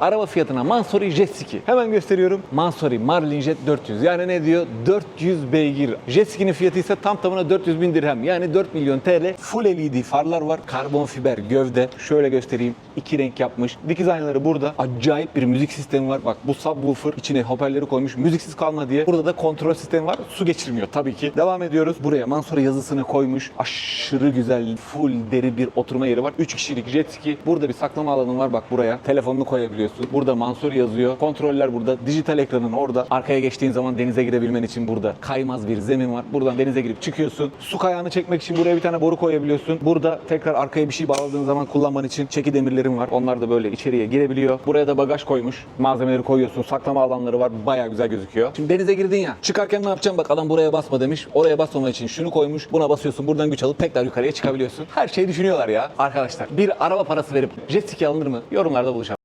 Araba fiyatına Mansory Jet Ski. Hemen gösteriyorum. Mansory Marlin Jet 400. Yani ne diyor? 400 beygir. Jet Ski'nin fiyatı ise tam tamına 400 bin dirhem. Yani 4 milyon TL. Full LED farlar var. Karbon fiber gövde. Şöyle göstereyim. İki renk yapmış. Dikiz aynaları burada. Acayip bir müzik sistemi var. Bak bu subwoofer içine hoparlörleri koymuş. Müziksiz kalma diye. Burada da kontrol sistemi var. Su geçirmiyor tabii ki. Devam ediyoruz. Buraya Mansory yazısını koymuş. Aşırı güzel full deri bir oturma yeri var. 3 kişilik jet ski. Burada bir saklama alanı var bak buraya. Telefonunu koyabiliyorsun. Burada Mansur yazıyor. Kontroller burada. Dijital ekranın orada. Arkaya geçtiğin zaman denize girebilmen için burada kaymaz bir zemin var. Buradan denize girip çıkıyorsun. Su kayağını çekmek için buraya bir tane boru koyabiliyorsun. Burada tekrar arkaya bir şey bağladığın zaman kullanman için çeki demirlerin var. Onlar da böyle içeriye girebiliyor. Buraya da bagaj koymuş. Malzemeleri koyuyorsun. Saklama alanları var. Bayağı güzel gözüküyor. Şimdi denize girdin ya. Çıkarken ne yapacaksın? Bak adam buraya basma demiş. Oraya basmaman için şunu koymuş. Buna basıyorsun. Buradan güç alıp tekrar yukarıya çıkabiliyorsun. Her şeyi düşünüyorlar ya. Arkadaşlar bir araba parası verip jet ski alınır mı? Yorumlarda buluşalım.